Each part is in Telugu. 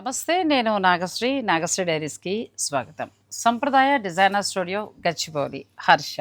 నమస్తే నేను నాగశ్రీ నాగశ్రీ డైరీస్కి స్వాగతం. సంప్రదాయ డిజైనర్ స్టూడియో గచ్చిబౌలి హర్ష.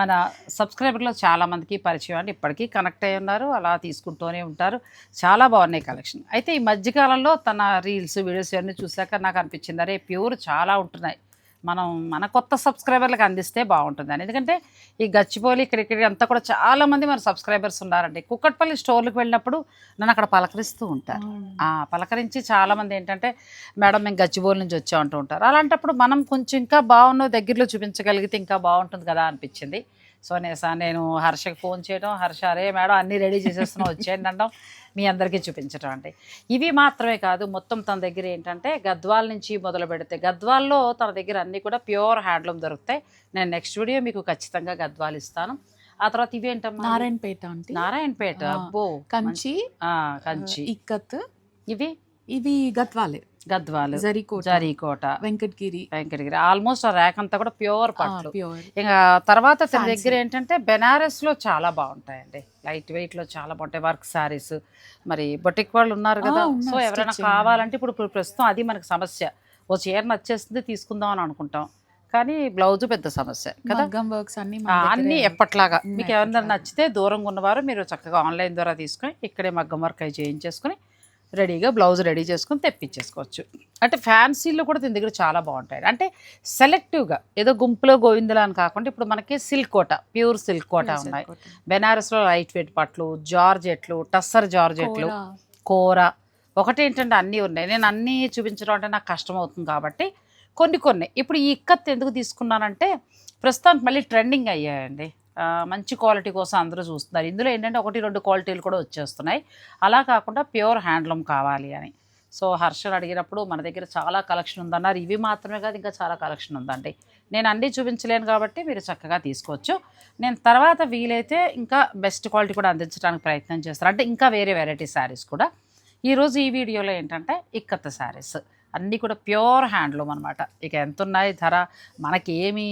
మన సబ్స్క్రైబర్లో చాలామందికి పరిచయం అండి ఇప్పటికీ కనెక్ట్ అయి ఉన్నారు అలా తీసుకుంటూనే ఉంటారు. చాలా బాగున్నాయి కలెక్షన్. అయితే ఈ మధ్యకాలంలో తన రీల్స్ వీడియోస్ ఇవన్నీ చూశాక నాకు అనిపించింది అరే ప్యూర్ చాలా ఉంటున్నాయి. మనం మన కొత్త సబ్స్క్రైబర్లకు అందిస్తే బాగుంటుందని ఎందుకంటే ఈ గచ్చిబౌలి ఇక్కడ ఇక్కడ అంతా కూడా చాలా మంది మన సబ్స్క్రైబర్స్ ఉన్నారండి. కుక్కట్పల్లి స్టోర్లకు వెళ్ళినప్పుడు నన్ను అక్కడ పలకరిస్తూ ఉంటారు. ఆ, పలకరించి చాలామంది ఏంటంటే మేడం మేము గచ్చిబౌలి నుంచి వచ్చాం అంటూ ఉంటారు. అలాంటప్పుడు మనం కొంచెం ఇంకా బాగున్న దగ్గరలో చూపించగలిగితే ఇంకా బాగుంటుంది కదా అనిపించింది. సో నేను నేను హర్షకి ఫోన్ చేయడం హర్ష అరే మేడం అన్నీ రెడీ చేసేస్తున్నాం వచ్చేయండి అనడం మీ అందరికీ చూపించడం అంటే ఇవి మాత్రమే కాదు మొత్తం తన దగ్గర ఏంటంటే గద్వాల నుంచి మొదలు పెడితే గద్వాల్లో తన దగ్గర అన్నీ కూడా ప్యూర్ హ్యాండ్లూమ్ దొరుకుతాయి. నేను నెక్స్ట్ వీడియో మీకు ఖచ్చితంగా గద్వాలు ఇస్తాను. ఆ తర్వాత ఇవి ఏంటమ్మా నారాయణపేట అంటే? నారాయణపేట అబ్బో కంచి కంచి. ఇక్కత్. ఇవి? ఇవి గద్వాలే. గద్వాలు జరీకోట జరీకోట వెంకటగిరి. వెంకటగిరి. ఆల్మోస్ట్ ఆ ర్యాక్ అంతా కూడా ప్యూర్ పట్లు. ప్యూర్ ఇంకా తర్వాత తన. దగ్గర ఏంటంటే బెనారస్లో చాలా బాగుంటాయండి. లైట్ వెయిట్లో చాలా బాగుంటాయి. వర్క్ సారీస్ మరి బొటిక్ వాళ్ళు ఉన్నారు కదా. సో ఎవరైనా. కావాలంటే ఇప్పుడు ఇప్పుడు ప్రస్తుతం అది మనకి సమస్య. ఓ చీర నచ్చేస్తుంది తీసుకుందాం అని అనుకుంటాం. కానీ బ్లౌజ్ పెద్ద సమస్య కదా. వర్క్స్ అన్ని అన్ని ఎప్పట్లాగా. మీకు ఎవరైనా. నచ్చితే దూరంగా ఉన్నవారు మీరు చక్కగా ఆన్లైన్ ద్వారా తీసుకొని ఇక్కడే మగ్గం వర్క్ అవి చేయించేసుకొని రెడీగా బ్లౌజ్ రెడీ చేసుకొని తెప్పించేసుకోవచ్చు. అంటే ఫ్యాన్సీలో కూడా దీని దగ్గర చాలా బాగుంటాయి. అంటే సెలెక్టివ్గా ఏదో గుంపులో గోవిందలా అని కాకుండా ఇప్పుడు మనకి silk Kota pure silk Kota ఉన్నాయి. బెనారస్లో లైట్ వెయిట్ పట్లు జార్జెట్లు టస్సర్ జార్జెట్లు కూర. ఒకటి ఏంటంటే అన్నీ ఉన్నాయి. నేను అన్నీ చూపించడం అంటే నాకు కష్టం అవుతుంది కాబట్టి కొన్ని కొన్ని. ఇప్పుడు ఈ ఇక్కత్ ఎందుకు తీసుకున్నానంటే ప్రస్తుతానికి మళ్ళీ ట్రెండింగ్ అయ్యాయండి. మంచి క్వాలిటీ కోసం అందరూ చూస్తున్నారు. ఇందులో ఏంటంటే ఒకటి రెండు క్వాలిటీలు కూడా వచ్చేస్తున్నాయి. అలా కాకుండా ప్యూర్ హ్యాండ్లూమ్ కావాలి అని. సో హర్షను అడిగినప్పుడు మన దగ్గర చాలా కలెక్షన్ ఉందన్నారు. ఇవి మాత్రమే కాదు ఇంకా చాలా కలెక్షన్ ఉందండి. నేను అన్నీ చూపించలేను కాబట్టి మీరు చక్కగా తీసుకోవచ్చు. నేను తర్వాత వీలైతే ఇంకా బెస్ట్ క్వాలిటీ కూడా అందించడానికి ప్రయత్నం చేస్తాను. అంటే ఇంకా వేరే వెరైటీ శారీస్ కూడా. ఈరోజు ఈ వీడియోలో ఏంటంటే ఇక్కత్త శారీస్. అన్నీ కూడా ప్యూర్ హ్యాండ్లూమ్ అనమాట ఇక ఎంత ఉన్నాయి ధర? మనకి ఏమి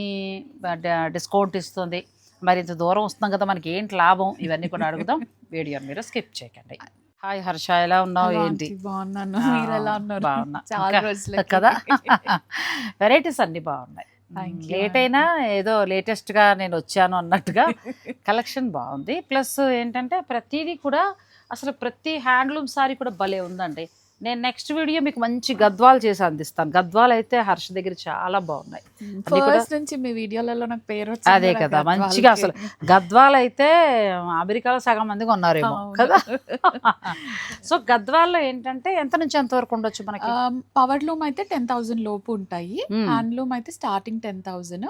డిస్కౌంట్ ఇస్తుంది? మరి ఇంత దూరం వస్తున్నాం కదా మనకి ఏంటి లాభం? ఇవన్నీ కూడా అడుగుదాం. వీడియోని మీరు స్కిప్ చేయకండి. హాయ్ హర్ష ఎలా ఉన్నావు? ఏంటి? బాగున్నాను. మీరు ఎలా ఉన్నారు? బాగున్నా. చాలా రోజులు కదా? వెరైటీస్ అన్నీ బాగున్నాయి. లేట్ అయినా ఏదో లేటెస్ట్గా నేను వచ్చాను అన్నట్టుగా కలెక్షన్ బాగుంది. ప్లస్ ఏంటంటే ప్రతిదీ కూడా అసలు ప్రతి హ్యాండ్లూమ్ సారీ కూడా భలే ఉందండి. నేను నెక్స్ట్ వీడియో మీకు మంచి గద్వాలు చేసి అందిస్తాను గద్వాలు అయితే హర్ష దగ్గర చాలా బాగున్నాయి ఫస్ట్ నుంచి మీ వీడియోలలో నాకు పేరు అదే కదా. మంచిగా అసలు గద్వాలు అయితే అమెరికాలో సగం మందిగా ఉన్నారేమో. కదా సో గద్వాల్లో ఏంటంటే ఎంత నుంచి ఎంత వరకు ఉండొచ్చు మనకి పవర్ లూమ్ అయితే టెన్ థౌసండ్ లోపు ఉంటాయి. హ్యాండ్ లూమ్ అయితే starting ten thousand.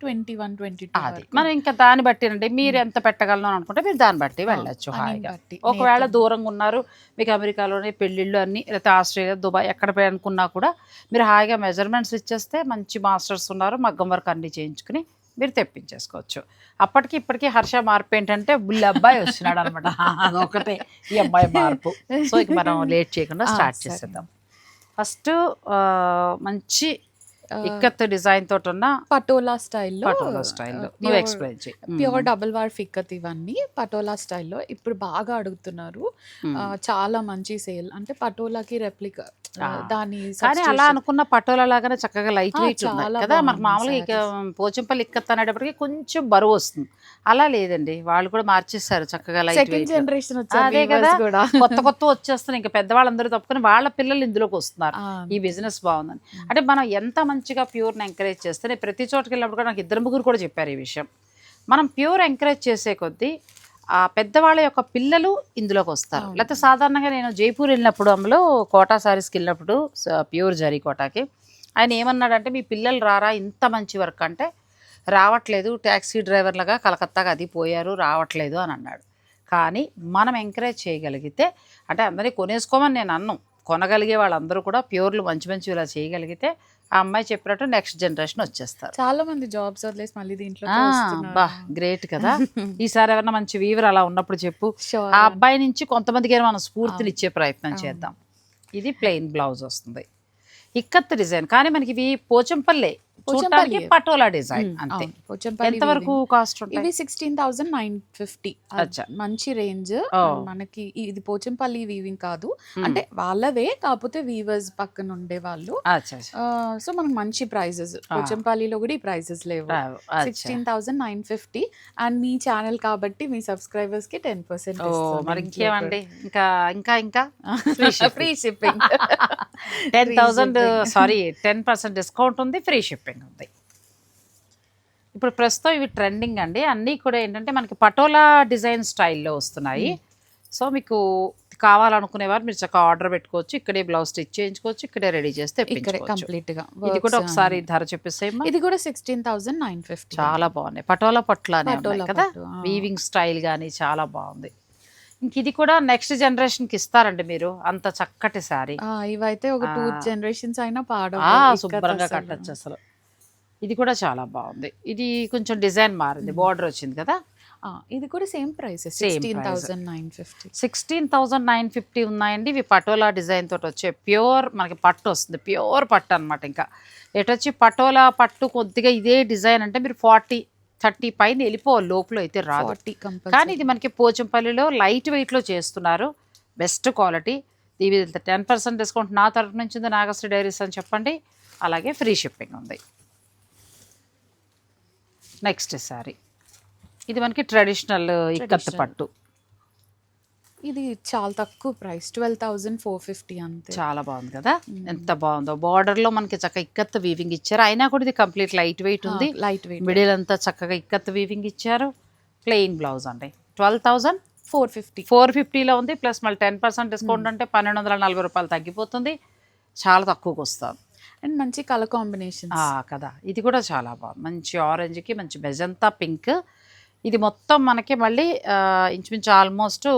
Twenty one twenty అది మనం ఇంకా దాన్ని బట్టి అండి మీరు ఎంత పెట్టగలను అని అనుకుంటే మీరు దాన్ని బట్టి వెళ్ళొచ్చు హాయిగా. ఒకవేళ దూరంగా ఉన్నారు మీకు అమెరికాలోనే పెళ్ళిళ్ళు అన్ని లేకపోతే ఆస్ట్రేలియా దుబాయ్ ఎక్కడ పోయి అనుకున్నా కూడా మీరు హాయిగా మెజర్మెంట్స్ ఇచ్చేస్తే మంచి మాస్టర్స్ ఉన్నారు మగ్గం వర్క్ అన్ని చేయించుకుని మీరు తెప్పించేసుకోవచ్చు. అప్పటికి ఇప్పటికీ హర్ష మార్పు ఏంటంటే బుల్లి అబ్బాయి వచ్చినాడు అనమాట అదొకటే ఈ అబ్బాయి మార్పు. సో ఇక మనం లేట్ చేయకుండా స్టార్ట్. చేసేద్దాం. ఫస్ట్ మంచి ఇక్కత్ డిజైన్ తోటి ఉన్న పటోలా స్టైల్లో పటోలా స్టైల్ నువ్వు ఎక్స్ప్లెయిన్ చేయి. ప్యూర్ డబుల్ వార్ ఫిక్కత్ ఇవన్నీ పటోలా స్టైల్లో ఇప్పుడు బాగా అడుగుతున్నారు. చాలా మంచి సేల్. అంటే పటోలాకి రెప్లికా. దాని కానీ. అలా అనుకున్న పటోలా లాగానే చక్కగా లైట్ వెయిట్ ఉన్నాయి కదా. మనకు మామూలుగా ఇక పోచంపల్లి ఇక్కత్ అనేటప్పటికి కొంచెం బరువు వస్తుంది. అలా లేదండి. వాళ్ళు కూడా మార్చేస్తారు చక్కగా లైట్ సెకండ్ జనరేషన్ అదే కదా. కొత్త కొత్త వచ్చేస్తున్నాయి. ఇంకా పెద్దవాళ్ళందరూ తప్పుకొని వాళ్ళ పిల్లలు ఇందులోకి వస్తున్నారు. ఈ బిజినెస్ బాగుందని. అంటే మనం ఎంత మంచిగా ప్యూర్ని ఎంకరేజ్ చేస్తే నేను ప్రతి చోటుకి వెళ్ళినప్పుడు కూడా నాకు ఇద్దరు ముగ్గురు కూడా చెప్పారు ఈ విషయం. మనం ప్యూర్ ఎంకరేజ్ చేసే కొద్దీ ఆ పెద్దవాళ్ళ యొక్క పిల్లలు ఇందులోకి వస్తారు. లేకపోతే సాధారణంగా నేను జైపూర్ వెళ్ళినప్పుడు అమ్మలో కోటా సారీస్కి వెళ్ళినప్పుడు ప్యూర్ జరీ కోటాకి ఆయన ఏమన్నాడంటే మీ పిల్లలు రారా ఇంత మంచి వర్క్ అంటే రావట్లేదు ట్యాక్సీ డ్రైవర్లుగా కలకత్తాకి అది పోయారు రావట్లేదు అని అన్నాడు. కానీ మనం ఎంకరేజ్ చేయగలిగితే అంటే అందరినీ కొనేసుకోమని నేను అన్నం. కొనగలిగే వాళ్ళందరూ కూడా ప్యూర్లు మంచి మంచి ఇలా చేయగలిగితే ఆ అమ్మాయి చెప్పినట్టు నెక్స్ట్ జనరేషన్ వచ్చేస్తారు. చాలా మంది జాబ్స్ వదిలేసి మళ్ళీ దీంట్లో బా గ్రేట్ కదా. ఈసారి ఎవరైనా మంచి వీవర్ అలా ఉన్నప్పుడు చెప్పు. ఆ అబ్బాయి నుంచి కొంతమందికి మనం స్ఫూర్తిని ఇచ్చే ప్రయత్నం. చేద్దాం. ఇది ప్లెయిన్ బ్లౌజ్ వస్తుంది. ఇక్కత్ డిజైన్ కానీ మనకి ఇవి పోచంపల్లె. చూడటానికి. పటోలా డిజైన్ అంతే అవును. పోచంపల్లి ఎంత వరకు weaving. కాస్ట్ ఇవి సిక్స్టీన్ థౌసండ్ నైన్ ఫిఫ్టీ. మంచి రేంజ్. మనకి ఇది పోచంపల్లి వీవింగ్ కాదు. అంటే వాళ్ళవే కాకపోతే వీవర్స్ పక్కన ఉండే వాళ్ళు. సో మనకు మంచి ప్రైజెస్ పోచంపల్లిలో కూడా ఈ ప్రైజెస్ లేవు. Sixteen thousand nine fifty and me channel కాబట్టి మీ సబ్స్క్రైబర్స్కి టెన్ పర్సెంట్ ఓ మరి ఇంకేమండి ఇంకా ఇంకా ఇంకా. Free shipping ten shipping. Sorry ten percent discount ఉంది ఫ్రీ షిప్పింగ్ ఉంది. ఇప్పుడు ప్రస్తుతం ఇవి ట్రెండింగ్ అండి. అన్నీ కూడా ఏంటంటే మనకి పటోలా డిజైన్ స్టైల్లో వస్తున్నాయి. సో మీకు కావాలనుకునేవారు మీరు చక్కగా ఆర్డర్ పెట్టుకోవచ్చు ఇక్కడే బ్లౌజ్ స్టిచ్ చేయించుకోవచ్చు ఇక్కడే రెడీ చేస్తే ఇక్కడే. కంప్లీట్గా ఇది కూడా ఒకసారి. ధర చెప్పేసేమ్మా ఇది కూడా సిక్స్టీన్ థౌసండ్ నైన్ ఫిఫ్టీ చాలా బాగున్నాయి. పటోలా పటోలా కదా. వీవింగ్ స్టైల్ కానీ చాలా బాగుంది. ఇంక ఇది కూడా నెక్స్ట్ జనరేషన్కి ఇస్తారండి మీరు అంత చక్కటి శారీ. ఇవైతే ఒక టూ. జనరేషన్స్ అయినా ఇక్కత్ శుభ్రంగా. కట్టచ్చు అసలు. ఇది కూడా చాలా బాగుంది. ఇది కొంచెం డిజైన్ మారింది బార్డర్ వచ్చింది కదా? ఇది కూడా same price sixteen. Thousand nine fifty. Sixteen thousand nine fifty ఉన్నాయండి. ఇవి పటోలా డిజైన్ తోటి వచ్చే ప్యూర్ మనకి పట్టు వస్తుంది ప్యూర్ పట్టు అనమాట ఇంకా. ఎటొచ్చి పటోలా పట్టు కొద్దిగా ఇదే డిజైన్ అంటే మీరు ఫార్టీ థర్టీ పైన వెళ్ళిపోవాలి లోపల అయితే రాదు. కానీ ఇది మనకి పోచంపల్లిలో లైట్ వెయిట్లో చేస్తున్నారు. Best quality. ఇది టెన్ పర్సెంట్ డిస్కౌంట్ నా తరఫు నుంచి ఉంది నాగశ్రీ డైరీస్ అని చెప్పండి. అలాగే ఫ్రీ షిప్పింగ్ ఉంది. Next sorry. ఇది మనకి ట్రెడిషనల్ ఇక్కత్. పట్టు. ఇది చాలా తక్కువ price. Twelve thousand four fifty అంతే. చాలా బాగుంది కదా? ఎంత బాగుందో. Border లో మనకి చక్కగా ఇక్కత్ వీవింగ్ ఇచ్చారు. అయినా కూడా ఇది కంప్లీట్ లైట్ వెయిట్ ఉంది. Light weight. మిడిల్ అంతా చక్కగా ఇక్కత్ వీవింగ్ ఇచ్చారు. ప్లెయిన్ బ్లౌజ్ అండి. Twelve thousand four fifty. Four ఫిఫ్టీలో ఉంది. ప్లస్ మళ్ళీ టెన్ పర్సెంట్ డిస్కౌంట్ అంటే పన్నెండు వందల నలభై రూపాయలు తగ్గిపోతుంది. చాలా తక్కువకి వస్తుంది. అండ్ మంచి కలర్ కాంబినేషన్ కదా. ఇది కూడా చాలా బాగుంది. మంచి ఆరెంజ్కి మంచి మెజంతా పింక్. ఇది మొత్తం మనకి మళ్ళీ ఇంచుమించు ఆల్మోస్ట్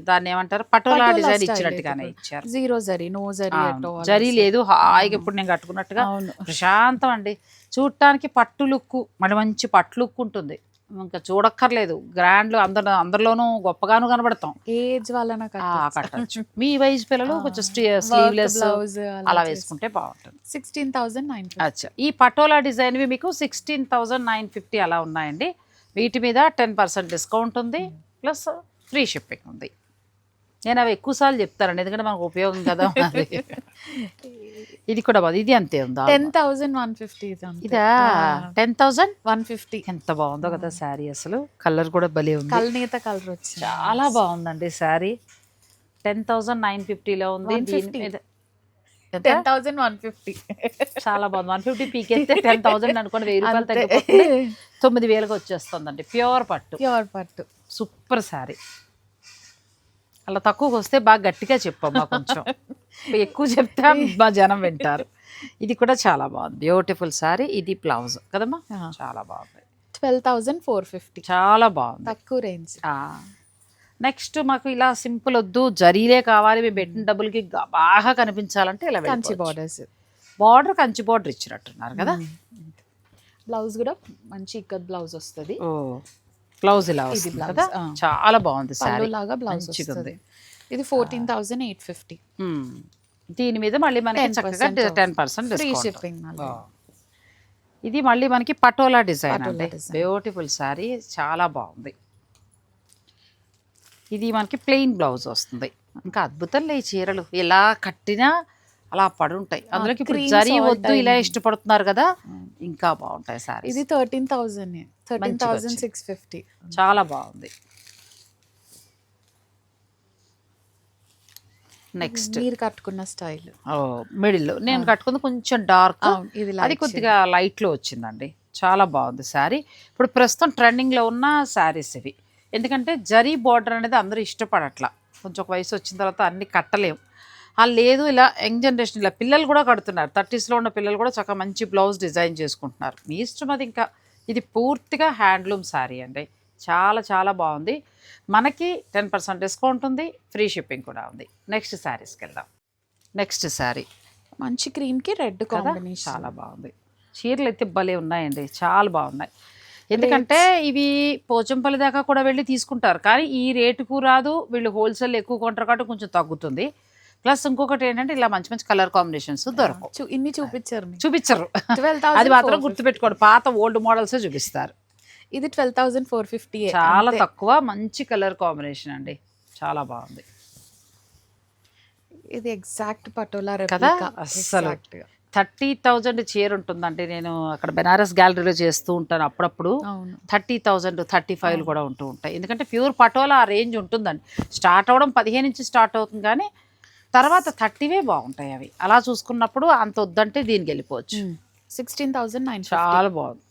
దాన్ని ఏమంటారు? పటోలా డిజైన్ ఇచ్చినట్టుగానే. ఇచ్చారు. జీరో జరీ నో జరీ జరీ లేదు హాయిగా ఇప్పుడు నేను కట్టుకున్నట్టుగా ప్రశాంతం అండి. చూడటానికి పట్టు లుక్కు మరి మంచి పట్టు లుక్ ఉంటుంది. ఇంకా చూడక్కర్లేదు. గ్రాండ్ అందరు అందరిలోనూ గొప్పగాను కనబడతాం. ఏజ్ కట్టొచ్చు. మీ వయసు పిల్లలు కొంచెం స్లీవ్లెస్ బ్లౌజ్ అలా వేసుకుంటే బాగుంటుంది. సిక్స్టీన్ థౌసండ్ నైన్ అచ్చా. ఈ పటోలా డిజైన్వి మీకు సిక్స్టీన్ థౌజండ్ నైన్ ఫిఫ్టీ అలా ఉన్నాయండి. వీటి మీద టెన్ పర్సెంట్ డిస్కౌంట్ ఉంది. ప్లస్ ఫ్రీ షిప్పింగ్ ఉంది. నేను అవి ఎక్కువసార్లు చెప్తానండి ఎందుకంటే మనకు ఉపయోగం కదా. ఇది కూడా బాగుంది. ఇది అంతే ఉందా? టెన్ థౌసండ్ వన్ ఫిఫ్టీ ఇదా టెన్ థౌజండ్? One fifty. ఎంత బాగుందో కదా శారీ అసలు. కలర్ కూడా భలే ఉంది. కల్నేత కలర్ వచ్చింది. చాలా బాగుందండి శారీ. టెన్ థౌజండ్ నైన్ ఫిఫ్టీలో ఉంది దీని 150. మీద ఎంత? Ten thousand one fifty. చాలా బాగుంది. వన్ ఫిఫ్టీ పీకెత్తే టెన్ థౌసండ్ అనుకోండి వెయ్యి రూపాయలు. తగ్గిపోతుంది. తొమ్మిది వేలకు వచ్చేస్తుందండి. ప్యూర్ పట్టు. ప్యూర్ పట్టు. సూపర్ శారీ. అలా తక్కువకి వస్తే బాగా గట్టిగా చెప్పమ్మా కొంచెం. ఎక్కువ చెప్తే మా జనం వింటారు. ఇది కూడా చాలా బాగుంది. బ్యూటిఫుల్ శారీ. ఇది బ్లౌజ్. కదమ్మా. చాలా బాగుంది. Twelve thousand four fifty. చాలా బాగుంది. తక్కువ రేంజ్. నెక్స్ట్ మాకు ఇలా సింపుల్ వద్దు జరీలే కావాలి మేము పెట్టిన డబ్బులకి బాగా కనిపించాలంటే ఇలా Kanchi borders border Kanchi border ఇచ్చినట్టున్నారు కదా? బ్లౌజ్ కూడా మంచి ఇక్కత్ బ్లౌజ్ వస్తుంది. బ్లౌజ్ ఇలా వస్తుంది కదా. చాలా బాగుంది శారీ లాగా బ్లౌజ్ వస్తుంది. ఇది ఫోర్టీన్ థౌసండ్ ఎయిట్ ఫిఫ్టీ. దీని మీద మళ్ళీ మనకి 10% చక్కగా. టెన్ పర్సెంట్ ఫ్రీ షిప్పింగ్ ఇది మళ్ళీ మనకి పటోలా డిజైన్ అండి. బ్యూటిఫుల్ శారీ చాలా బాగుంది. ఇది మనకి ప్లెయిన్ బ్లౌజ్ వస్తుంది. ఇంకా అద్భుతం ఈ చీరలు. ఇలా కట్టినా అలా పడుంటాయి. అందులోకి ఇప్పుడు జరీ వద్దు ఇలా. ఇష్టపడుతున్నారు కదా ఇంకా బాగుంటాయి శారీ ఇది థర్టీన్ థౌసండ్ థర్టీన్ వచ్చింది. సిక్స్ ఫిఫ్టీ చాలా బాగుంది. నెక్స్ట్ మీరు కట్టుకున్న స్టైల్ మిడిల్ నేను కట్టుకుంది కొంచెం డార్క్ ఇది అది కొద్దిగా లైట్లో వచ్చిందండి. చాలా బాగుంది శారీ ఇప్పుడు ప్రస్తుతం ట్రెండింగ్లో ఉన్న శారీస్ ఇవి. ఎందుకంటే జరీ బార్డర్ అనేది అందరూ ఇష్టపడట్లా. కొంచెం ఒక వయసు వచ్చిన తర్వాత అన్ని కట్టలేము లేదు ఇలా యంగ్ జనరేషన్ ఇలా పిల్లలు కూడా కడుతున్నారు. థర్టీస్లో ఉన్న పిల్లలు కూడా చక్కగా మంచి బ్లౌజ్ డిజైన్ చేసుకుంటున్నారు. మీ ఇష్టం అది ఇంకా. ఇది పూర్తిగా హ్యాండ్లూమ్ శారీ అండి. చాలా చాలా బాగుంది. మనకి టెన్ పర్సెంట్ డిస్కౌంట్ ఉంది. ఫ్రీ షిప్పింగ్ కూడా ఉంది. నెక్స్ట్ శారీస్కి వెళ్దాం. నెక్స్ట్ శారీ. మంచి క్రీమ్కి రెడ్ కదా? చాలా బాగుంది. చీరలు అయితే భలే ఉన్నాయండి. చాలా బాగున్నాయి. ఎందుకంటే ఇవి పోచంపల్లి దాకా కూడా వెళ్ళి తీసుకుంటారు. కానీ ఈ రేటుకు రాదు వీళ్ళు హోల్సేల్ ఎక్కువ కొంటారు కాబట్టి కొంచెం తగ్గుతుంది. ప్లస్ ఇంకొకటి ఏంటంటే ఇలా మంచి మంచి కలర్ కాంబినేషన్స్ దొరకవు. ఇన్ని చూపించారు. చూపించరు 12,450. అది మాత్రం గుర్తుపెట్టుకోండి. పాత ఓల్డ్ మోడల్స్ చూపిస్తారు. ఇది ట్వెల్వ్ థౌసండ్ ఫోర్ ఫిఫ్టీ చాలా తక్కువ మంచి కలర్ కాంబినేషన్ అండి. చాలా బాగుంది. ఇది ఎగ్జాక్ట్ పటోలా కదా? అస్సలు. థర్టీ థౌజండ్ చీర ఉంటుందండి. నేను అక్కడ బెనారస్ గ్యాలరీలో చేస్తూ ఉంటాను అప్పుడప్పుడు. థర్టీ థౌజండ్ థర్టీ ఫైవ్లు కూడా ఉంటూ ఉంటాయి. ఎందుకంటే ప్యూర్ పటోలా ఆ రేంజ్ ఉంటుందండి. స్టార్ట్ అవ్వడం పదిహేను నుంచి స్టార్ట్ అవుతుంది కానీ తర్వాత థర్టీవే బాగుంటాయి అవి. అలా చూసుకున్నప్పుడు అంత వద్దంటే దీనికి వెళ్ళిపోవచ్చు. సిక్స్టీన్ థౌసండ్ నైన్ చాలా బాగుంది.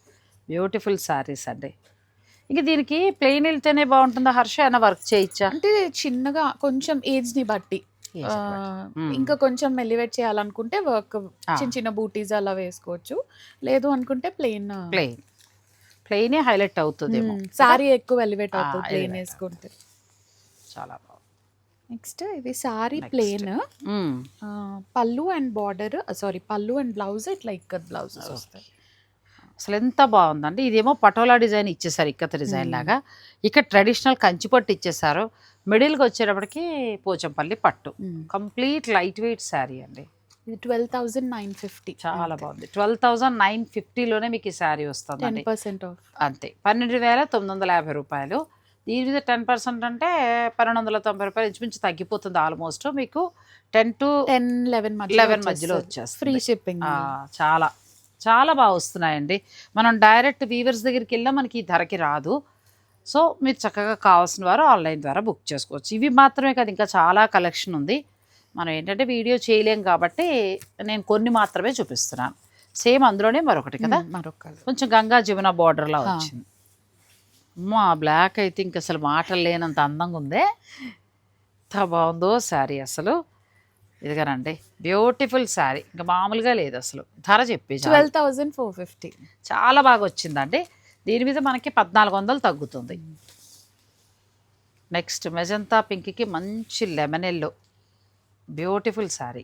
బ్యూటిఫుల్ శారీస్ అండి. ఇంక దీనికి ప్లెయిన్ వెళ్తేనే బాగుంటుందా? హర్ష అయినా వర్క్ చేయించా? అంటే చిన్నగా కొంచెం ఏజ్ని బట్టి. ఇంకా కొంచెం ఎలివేట్ చేయాలనుకుంటే వర్క్. చిన్న చిన్న బూటీస్ అలా వేసుకోవచ్చు. లేదు అనుకుంటే ప్లెయిన్ ప్లెయిన్. ప్లెయినే హైలైట్ అవుతుందేమో. సారీ ఎక్కువ ఎలివేట్ అవుతుంది ప్లెయిన్ వేసుకుంటే. చాలా బాగుంది. నెక్స్ట్ ఇది సారీ. ప్లెయిన్. పళ్ళు అండ్ బార్డర్ సారీ పళ్ళు అండ్ బ్లౌజ్ ఇట్లా ఇక్కత్ బ్లౌజెస్ వస్తాయి. అసలు ఎంత బాగుందండి. ఇదేమో పటోలా డిజైన్ ఇచ్చేసారు ఇక్కత డిజైన్ లాగా. ఇక్కడ ట్రెడిషనల్ కంచిపట్టు ఇచ్చేసారు. మిడిల్కి వచ్చేటప్పటికి పోచంపల్లి పట్టు. కంప్లీట్ లైట్ వెయిట్ శారీ అండి. ఇది ట్వెల్వ్ థౌసండ్ నైన్ ఫిఫ్టీ. చాలా బాగుంది. ట్వెల్వ్ థౌజండ్ నైన్ ఫిఫ్టీలోనే మీకు ఈ శారీ టెన్ వస్తుందండి పర్సెంట్ అంతే. పన్నెండు వేల తొమ్మిది వందల యాభై రూపాయలు. దీని మీద టెన్ పర్సెంట్ అంటే పన్నెండు వందల తొంభై రూపాయలు ఇంచుమించు తగ్గిపోతుంది ఆల్మోస్ట్. మీకు ten to ten eleven eleven మధ్యలో వచ్చేస్తుంది. Free shipping. చాలా చాలా బాగా వస్తున్నాయండి. మనం డైరెక్ట్ వీవర్స్ దగ్గరికి వెళ్ళా మనకి ఈ ధరకి రాదు. సో మీరు చక్కగా కావాల్సిన వారు ఆన్లైన్ ద్వారా బుక్ చేసుకోవచ్చు. ఇవి మాత్రమే కాదు ఇంకా చాలా కలెక్షన్ ఉంది. మనం ఏంటంటే వీడియో చేయలేం కాబట్టి నేను కొన్ని మాత్రమే చూపిస్తున్నాను. సేమ్ అందులోనే మరొకటి కదా? మరొక కొంచెం గంగా జమున బార్డర్లా. వచ్చింది. మా బ్లాక్ అయితే ఇంక అసలు మాటలు లేనంత అందంగా ఉందే. ఎంత బాగుందో శారీ అసలు. ఇదిగానండి బ్యూటిఫుల్ శారీ. ఇంకా మామూలుగా లేదు అసలు. ధర చెప్పి. ట్వెల్వ్ థౌసండ్ ఫోర్ ఫిఫ్టీ చాలా బాగా వచ్చిందండి. దీని మీద మనకి పద్నాలుగు వందలు తగ్గుతుంది నెక్స్ట్ మెజంతా పింక్కి మంచి లెమన్ ఎల్లో. బ్యూటిఫుల్ శారీ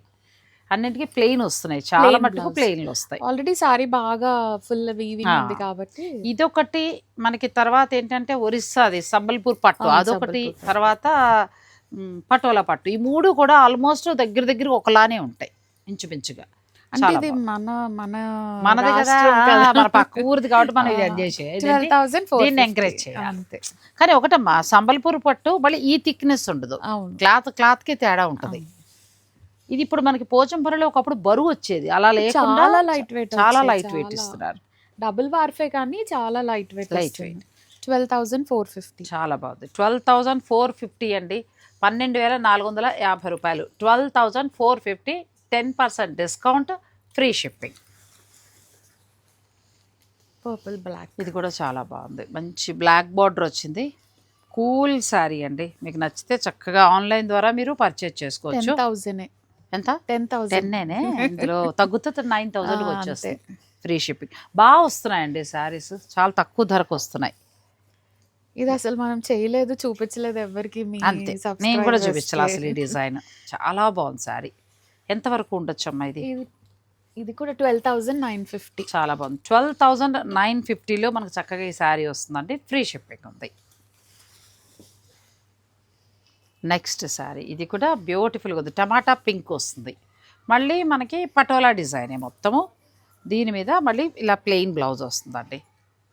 అన్నింటికి ప్లెయిన్ వస్తున్నాయి. చాలా మటుకు. ప్లెయిన్లు వస్తాయి. ఆల్రెడీ సారీ బాగా ఫుల్ వీవింగ్. ఉంది కాబట్టి. ఇదొకటి మనకి తర్వాత ఏంటంటే ఒరిస్సాది సంబల్పూర్ పట్టు. అదొకటి. తర్వాత పటోలా పట్టు. ఈ మూడు కూడా ఆల్మోస్ట్ దగ్గర దగ్గర ఒకలానే ఉంటాయి ఇంచుమించుగా. అంటే ఇది. మన మన మనది కదా. మన పక్క ఊరిది కాబట్టి మనం ఇది చేయాలి థౌసండ్ చేయాలి. అంతే. కానీ ఒకటమ్మా సంబల్పూర్ పట్టు మళ్ళీ ఈ థిక్నెస్ ఉండదు. క్లాత్ క్లాత్కి తేడా ఉంటది. ఇది ఇప్పుడు మనకి పోచంపల్లిలో ఒకప్పుడు బరువు వచ్చేది. అలా లేకుండా చాలా లైట్ వెయిట్ చాలా లైట్ వెయిట్ ఇస్తున్నారు. డబుల్ వార్ఫే కానీ చాలా light weight light twelve thousand four fifty. చాలా బాగుంది. ట్వెల్వ్ థౌజండ్ ఫోర్ ఫిఫ్టీ అండి. పన్నెండు వేల నాలుగు వందల యాభై రూపాయలు. Twelve thousand four fifty ten percent discount free shipping purple black ఇది కూడా చాలా బాగుంది. మంచి బ్లాక్ బార్డర్ వచ్చింది. కూల్ శారీ అండి. మీకు నచ్చితే చక్కగా ఆన్లైన్ ద్వారా మీరు పర్చేజ్ చేసుకోవచ్చు. థౌసండ్ ఎంత? టెన్ థౌసండ్ టెన్నేనే ఇందులో తగ్గుతుంది నైన్ థౌజండ్ ఆ, వచ్చేస్తుంది ఫ్రీ షిప్పింగ్ బాగా వస్తున్నాయండి శారీస్ చాలా తక్కువ ధరకు వస్తున్నాయి. ఇది అసలు మనం చేయలేదు చూపించలేదు ఎవరికి అంతే. నేను కూడా చూపించాలి. అసలు ఈ డిజైన్ చాలా బాగుంది శారీ ఎంతవరకు ఉండొచ్చు అమ్మా ఇది? ఇది కూడా ట్వెల్వ్ థౌసండ్ నైన్ ఫిఫ్టీ. చాలా బాగుంది. ట్వెల్వ్ థౌజండ్ నైన్ ఫిఫ్టీలో మనకు చక్కగా ఈ శారీ వస్తుందండి. ఫ్రీ షిప్పింగ్ ఉంది. నెక్స్ట్ శారీ. ఇది కూడా బ్యూటిఫుల్గా ఉంది. టమాటా పింక్ వస్తుంది. మళ్ళీ మనకి పటోలా డిజైనే మొత్తము. దీని మీద మళ్ళీ ఇలా ప్లెయిన్ బ్లౌజ్ వస్తుందండి.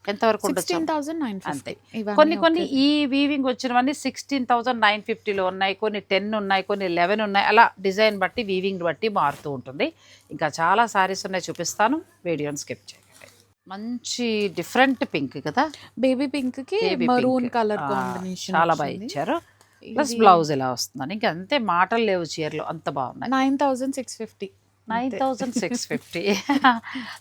ఎంతవరకు థౌసండ్ అంతే. కొన్ని కొన్ని ఈ వీవింగ్ వచ్చినవన్నీ సిక్స్టీన్ థౌజండ్ నైన్ ఫిఫ్టీలో ఉన్నాయి కొన్ని టెన్ ఉన్నాయి కొన్ని లెవెన్ ఉన్నాయి. అలా డిజైన్ బట్టి వీవింగ్ బట్టి మారుతూ ఉంటుంది. ఇంకా చాలా సారీస్ ఉన్నాయి చూపిస్తాను. వీడియోని స్కిప్ చేయండి మంచి డిఫరెంట్ పింక్ కదా? బేబీ పింక్కి మరూన్. కలర్ కాంబినేషన్ చాలా బాగా ఇచ్చారు. ప్లస్ బ్లౌజ్ ఎలా వస్తుందని. ఇంకా అంతే మాటలు లేవు చీరలు. అంత బాగున్నాయి. Nine thousand six fifty. Nine thousand six fifty.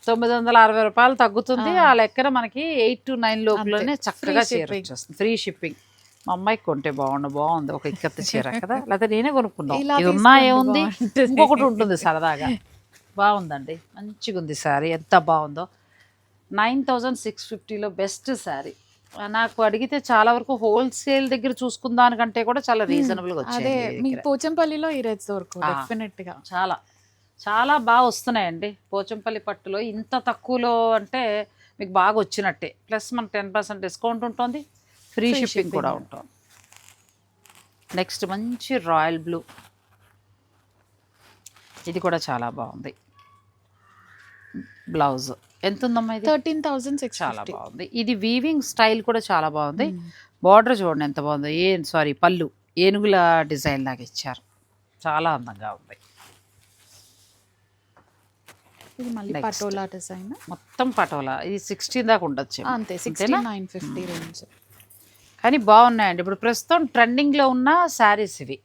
తొమ్మిది వందల అరవై రూపాయలు తగ్గుతుంది. ఆ. లెక్కన మనకి ఎయిట్ టు నైన్ లోపలనే. చక్కగా చీర. వచ్చేస్తుంది ఫ్రీ షిప్పింగ్ మా అమ్మాయికి కొంటే బాగుండు బాగుంది. ఒక ఇక్కత్త చీర కదా. లేకపోతే నేనే ఇది ఉన్నా ఏముంది. ఇంకొకటి ఉంటుంది సరదాగా. బాగుందండి. మంచిగా ఉంది శారీ ఎంత బాగుందో. నైన్ థౌజండ్ సిక్స్ ఫిఫ్టీలో బెస్ట్ శారీ నాకు అడిగితే చాలా వరకు హోల్సేల్ దగ్గర చూసుకుందానికంటే కూడా చాలా రీజనబుల్గా. అదే వచ్చాయి మీ పోచంపల్లిలో ఈ రేట్స్ దొరకవు ఆ. డెఫినెట్గా. చాలా. చాలా బాగా వస్తున్నాయండి. పోచంపల్లి పట్టులో ఇంత తక్కువలో అంటే మీకు బాగా వచ్చినట్టే. ప్లస్ మనకు టెన్ పర్సెంట్ డిస్కౌంట్ ఉంటుంది. ఫ్రీ షిప్పింగ్ కూడా. ఉంటుంది. నెక్స్ట్ మంచి రాయల్ బ్లూ. ఇది కూడా చాలా బాగుంది. బ్లౌజ్. ఎంత ఉందమ్మా ఇది థర్టీన్ థౌసండ్ సిక్స్ చాలా బాగుంది. ఇది వీవింగ్ స్టైల్ కూడా చాలా బాగుంది. బార్డర్ చూడండి ఎంత బాగుందో. ఏ సారీ పళ్ళు. ఏనుగుల డిజైన్ లాగా ఇచ్చారు. చాలా అందంగా ఉంది. ఇది మళ్ళీ. పటోలా డిజైన్? మొత్తం పటోలా. ఇది సిక్స్టీన్ దాకా ఉండొచ్చు అంతే సిక్స్టీ నైన్ ఫిఫ్టీ రేంజ్ కానీ బాగున్నాయండి. ఇప్పుడు ప్రస్తుతం ట్రెండింగ్లో ఉన్న శారీస్ ఇవి.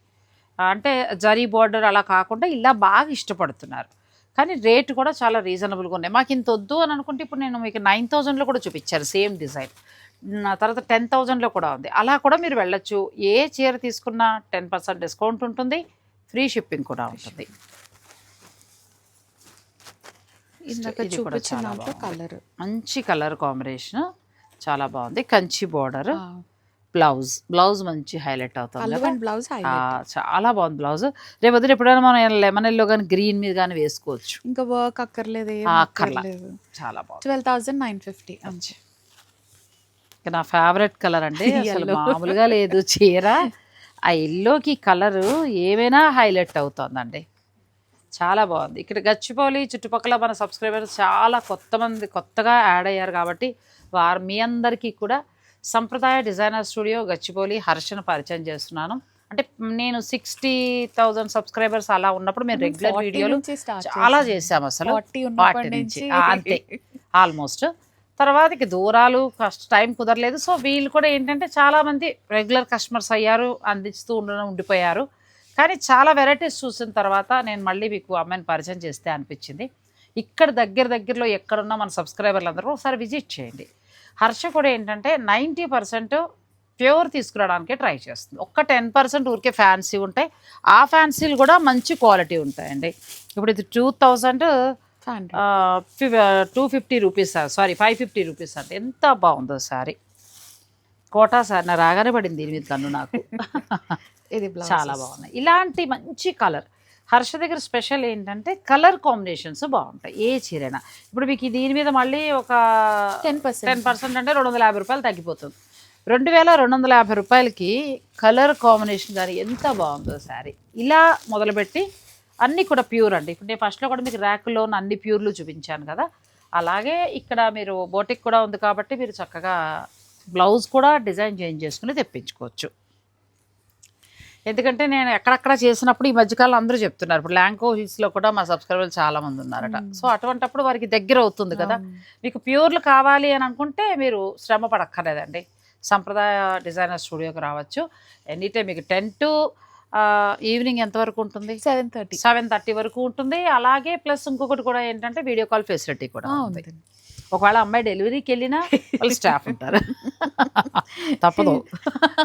అంటే జరీ బార్డర్ అలా కాకుండా ఇలా బాగా ఇష్టపడుతున్నారు. కానీ రేట్ కూడా చాలా రీజనబుల్గా ఉన్నాయి. మాకు ఇంత వద్దు అని అనుకుంటే ఇప్పుడు నేను మీకు నైన్ థౌజండ్లో కూడా చూపించారు సేమ్ డిజైన్ నా తర్వాత టెన్ థౌజండ్లో కూడా ఉంది. అలా కూడా మీరు వెళ్ళొచ్చు. ఏ చీర తీసుకున్నా టెన్ పర్సెంట్ డిస్కౌంట్ ఉంటుంది. ఫ్రీ షిప్పింగ్ కూడా ఉంటుంది. ఇందాక చూపించిన. కలర్ మంచి కలర్ కాంబినేషన్ చాలా బాగుంది. కంచి బార్డర్ బ్లౌజ్ బ్లౌజ్ మంచి హైలైట్ అవుతుంది? అండ్ బ్లౌజ్ చాలా బాగుంది బ్లౌజ్ రేపు వదిలి ఎప్పుడైనా మనం లెమన్ ఎల్లో కానీ గ్రీన్ మీద కానీ వేసుకోవచ్చు. ఇంకా వర్క్ అక్కర్లేదు. అక్కర్లేదు. చాలా బాగుంది. ట్వెల్వ్ థౌసండ్ నైన్ ఫిఫ్టీ ఇక నా ఫేవరెట్ కలర్ అంటే అసలు. మామూలుగా లేదు. చీర. ఆ ఎల్లోకి కలరు ఏమైనా హైలైట్ అవుతుందండి. చాలా బాగుంది. ఇక్కడ గచ్చిపోలి చుట్టుపక్కల మన సబ్స్క్రైబర్స్ చాలా కొత్త మంది కొత్తగా యాడ్ అయ్యారు కాబట్టి వారు మీ అందరికీ కూడా సంప్రదాయ డిజైనర్ స్టూడియో గచ్చిపోలి హర్షను పరిచయం చేస్తున్నాను. అంటే నేను సిక్స్టీ థౌజండ్ సబ్స్క్రైబర్స్ అలా ఉన్నప్పుడు మేము రెగ్యులర్ వీడియోలు చాలా చేసాం అసలు. వాటి నుంచి. అంతే. ఆల్మోస్ట్ తర్వాత ఇక దూరాలు కష్ట టైం కుదరలేదు. సో వీళ్ళు కూడా ఏంటంటే చాలామంది రెగ్యులర్ కస్టమర్స్ అయ్యారు అందిస్తూ ఉండడం ఉండిపోయారు. కానీ చాలా వెరైటీస్ చూసిన తర్వాత నేను మళ్ళీ మీకు అమ్మాయిని పరిచయం చేస్తే అనిపించింది. ఇక్కడ దగ్గర దగ్గరలో ఎక్కడున్నా మన సబ్స్క్రైబర్లు అందరూ ఒకసారి విజిట్ చేయండి. హర్ష కూడా ఏంటంటే నైంటీ పర్సెంట్ ప్యూర్ తీసుకురావడానికి ట్రై చేస్తుంది. ఒక్క టెన్ పర్సెంట్ ఊరికే ఫ్యాన్సీ ఉంటాయి. ఆ ఫ్యాన్సీలు కూడా మంచి క్వాలిటీ ఉంటాయండి. ఇప్పుడు ఇది two thousand two fifty rupees sorry five fifty rupees అంటే ఎంత బాగుందో సారీ. కోటా సార్ నా రాగానే పడింది దీని మీద కన్ను నాకు. ఇది చాలా బాగున్నాయి. ఇలాంటి మంచి కలర్ హర్ష దగ్గర స్పెషల్ ఏంటంటే కలర్ కాంబినేషన్స్ బాగుంటాయి. ఏ చీరైనా. ఇప్పుడు మీకు దీని మీద మళ్ళీ ఒక టెన్ పర్సెంట్ టెన్ పర్సెంట్ అంటే రెండు వందల యాభై రూపాయలు తగ్గిపోతుంది. రెండు వేల రెండు వందల యాభై రూపాయలకి కలర్ కాంబినేషన్ కానీ ఎంత బాగుందో శారీ. ఇలా మొదలుపెట్టి అన్నీ కూడా ప్యూర్ అండి. ఇప్పుడు నేను ఫస్ట్లో కూడా మీకు ర్యాకులో అన్ని ప్యూర్లు చూపించాను కదా. అలాగే ఇక్కడ మీరు బోటిక్ కూడా ఉంది కాబట్టి మీరు చక్కగా బ్లౌజ్ కూడా డిజైన్ చేంజ్ చేసుకుని తెప్పించుకోవచ్చు. ఎందుకంటే నేను ఎక్కడక్కడ చేసినప్పుడు ఈ మధ్యకాలం అందరూ చెప్తున్నారు. ఇప్పుడు ల్యాంకో హిల్స్లో కూడా మా సబ్స్క్రైబర్లు చాలా మంది ఉన్నారట. సో అటువంటప్పుడు వారికి దగ్గర అవుతుంది కదా. మీకు ప్యూర్లు కావాలి అని అనుకుంటే మీరు శ్రమ పడక్కర్లేదండి. సంప్రదాయ డిజైనర్ స్టూడియోకి రావచ్చు. ఎనీ టైం మీకు టెన్ టు ఈవినింగ్ ఎంతవరకు ఉంటుంది? Seven thirty. సెవెన్ థర్టీ వరకు ఉంటుంది. అలాగే ప్లస్ ఇంకొకటి కూడా ఏంటంటే వీడియో కాల్ ఫెసిలిటీ కూడా ఉంది. ఒకవేళ అమ్మాయి డెలివరీకి వెళ్ళినా వాళ్ళు స్టాఫ్ ఉంటారు. తప్పదు.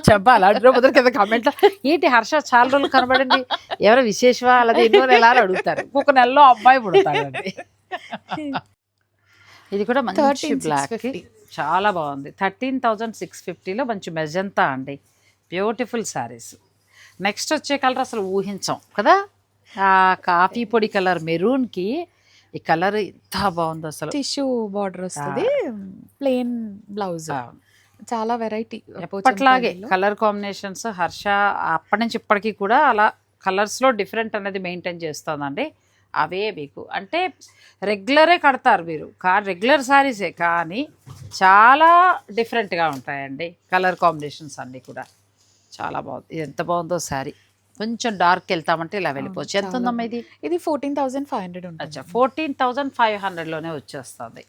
చెప్పాలి అడ్రో బదులు కింద కమెంట్లో ఏంటి హర్ష చాలా రోజులు కనబడింది. ఎవరో విశేషమా? అలాగే ఎన్నో అని అడుగుతారు. ఒక నెలలో అబ్బాయి పుడతాడండి. ఇది కూడా మంచి 13,650. బ్లాక్ చాలా బాగుంది. థర్టీన్ థౌజండ్ సిక్స్ ఫిఫ్టీలో మంచి మెజంతా అండి. బ్యూటిఫుల్ శారీస్ నెక్స్ట్ వచ్చే కలర్ అసలు ఊహించాం కదా? ఆ కాఫీ పొడి కలర్ మెరూన్కి ఈ కలర్ ఎంత బాగుంది అసలు. టిష్యూ బార్డర్ వస్తుంది ప్లెయిన్ బ్లౌజ్. చాలా వెరైటీ ఎప్పట్లాగే కలర్ కాంబినేషన్స్ హర్ష అప్పటి నుంచి ఇప్పటికీ కూడా అలా కలర్స్లో డిఫరెంట్ అనేది మెయింటైన్ చేస్తుందండి. అవే మీకు. అంటే రెగ్యులరే కడతారు మీరు కా రెగ్యులర్ శారీసే కానీ చాలా డిఫరెంట్గా ఉంటాయండి కలర్ కాంబినేషన్స్ అన్నీ కూడా. చాలా బాగుంది. ఎంత బాగుందో శారీ కొంచెం డార్క్ వెళ్తామంటే ఇలా వెళ్ళిపోవచ్చు. ఎంత ఉందమ్మా ఇది? ఇది ఫోర్టీన్ థౌసండ్ ఫైవ్ హండ్రెడ్ అచ్చా ఫోర్టీన్ థౌజండ్ ఫైవ్ హండ్రెడ్లోనే వచ్చేస్తుంది.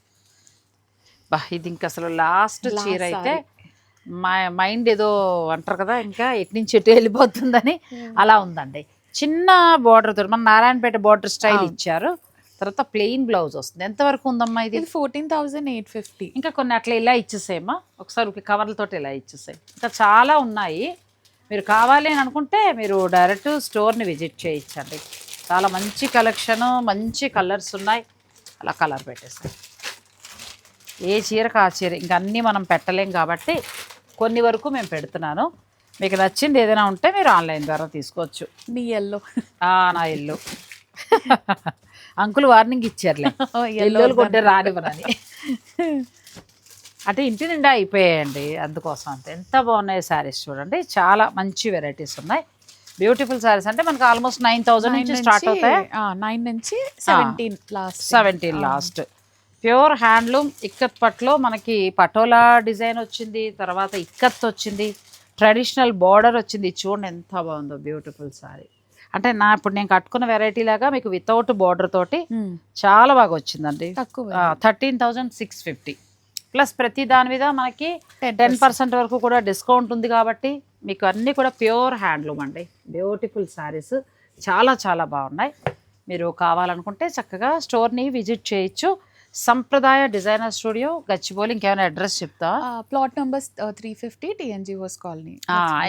బా ఇది ఇంక అసలు లాస్ట్ చీర అయితే. మా మైండ్ ఏదో అంటారు కదా ఇంకా ఎటు నుంచి ఎటు వెళ్ళిపోతుందని అలా ఉందండి. చిన్న బార్డర్ తోటి మన నారాయణపేట బార్డర్ స్టైల్. ఇచ్చారు. తర్వాత ప్లెయిన్ బ్లౌజ్ వస్తుంది. ఎంతవరకు ఉందమ్మా ఇది? ఇది ఫోర్టీన్ థౌసండ్ ఎయిట్ ఫిఫ్టీ ఇంకా కొన్ని అట్లా ఇలా ఇచ్చేసేయమ్మా. ఒకసారి ఒక కవర్లతోటి ఇలా ఇచ్చేసాయి. ఇంకా చాలా ఉన్నాయి. మీరు కావాలి అని అనుకుంటే మీరు డైరెక్ట్ స్టోర్ని విజిట్ చేయించండి. చాలా మంచి కలెక్షను మంచి కలర్స్ ఉన్నాయి. అలా కలర్ పెట్టేస్తాయి ఏ చీరకు ఆ చీర ఇంకా అన్నీ మనం పెట్టలేం కాబట్టి కొన్ని వరకు మేము పెడుతున్నాను. మీకు నచ్చింది ఏదైనా ఉంటే మీరు ఆన్లైన్ ద్వారా తీసుకోవచ్చు. మీ ఎల్లో. నా ఇల్లు అంకుల్ వార్నింగ్ ఇచ్చారులే. ఎల్లోలు కొంటే రానివ్వరని. అంటే ఇంటి నిండా అయిపోయాయండి. అందుకోసం అంతే. ఎంత బాగున్నాయి శారీస్ చూడండి. చాలా మంచి వెరైటీస్ ఉన్నాయి. బ్యూటిఫుల్ సారీస్ అంటే మనకి ఆల్మోస్ట్ నైన్ థౌసండ్ నుంచి స్టార్ట్ అవుతాయి? నైన్ నుంచి seventeen last seventeen last pure handloom ikat పట్లో మనకి పటోలా డిజైన్ వచ్చింది తర్వాత ఇక్కత్ వచ్చింది ట్రెడిషనల్ బార్డర్ వచ్చింది. చూడండి ఎంత బాగుందో బ్యూటిఫుల్ సారీ అంటే నా ఇప్పుడు నేను కట్టుకున్న వెరైటీ లాగా మీకు వితౌట్ బార్డర్ తోటి చాలా బాగా వచ్చిందండి. తక్కువ thirteen thousand six fifty plus ప్రతి దాని మీద మనకి టెన్ పర్సెంట్ వరకు కూడా డిస్కౌంట్ ఉంది కాబట్టి మీకు అన్నీ కూడా ప్యూర్ హ్యాండ్లూమ్ అండి. బ్యూటిఫుల్ శారీస్ చాలా చాలా బాగున్నాయి. మీరు కావాలనుకుంటే చక్కగా స్టోర్ని విజిట్ చేయొచ్చు. సంప్రదాయ డిజైనర్ స్టూడియో గచ్చిబౌలి ఇంకేమైనా అడ్రస్ చెప్తా plot number three fifty TNGOs colony.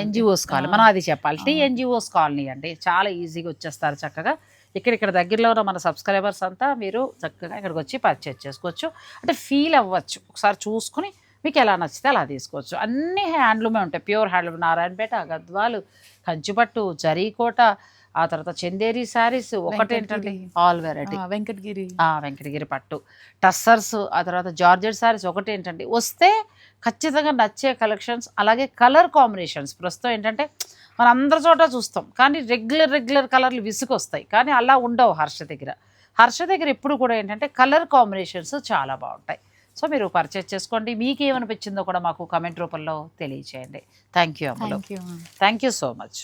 NGOs colony. మనం అది చెప్పాలి. టీ ఎన్జిఓస్ కాలనీ అండి. చాలా ఈజీగా వచ్చేస్తారు చక్కగా. ఇక్కడ ఇక్కడ దగ్గరలో ఉన్న మన సబ్స్క్రైబర్స్ అంతా మీరు చక్కగా ఇక్కడికి వచ్చి పర్చేజ్ చేసుకోవచ్చు. అంటే ఫీల్ అవ్వచ్చు. ఒకసారి చూసుకుని మీకు ఎలా నచ్చితే అలా తీసుకోవచ్చు. అన్ని హ్యాండ్లూమే ఉంటాయి. ప్యూర్ హ్యాండ్లూమ్ నారాయణపేట గద్వాలు కంచిపట్టు జరీకోట ఆ తర్వాత చందేరి శారీస్ ఒకటేంటండి Venkatagiri. All variety Venkatagiri. Venkatagiri పట్టు. టస్సర్స్ ఆ తర్వాత జార్జెట్ సారీస్ ఒకటి ఏంటంటే వస్తే ఖచ్చితంగా నచ్చే కలెక్షన్స్ అలాగే కలర్ కాంబినేషన్స్ ప్రస్తుతం ఏంటంటే మనం అందరి చోట చూస్తాం. కానీ రెగ్యులర్ రెగ్యులర్ కలర్లు విసుకొస్తాయి కానీ అలా ఉండవు హర్ష దగ్గర. హర్ష దగ్గర ఎప్పుడు కూడా ఏంటంటే కలర్ కాంబినేషన్స్ చాలా బాగుంటాయి. సో మీరు పర్చేస్ చేసుకోండి. మీకు ఏమనిపించిందో కూడా మాకు కమెంట్ రూపంలో తెలియచేయండి. థ్యాంక్ యూ అమ్మలు you thank you so much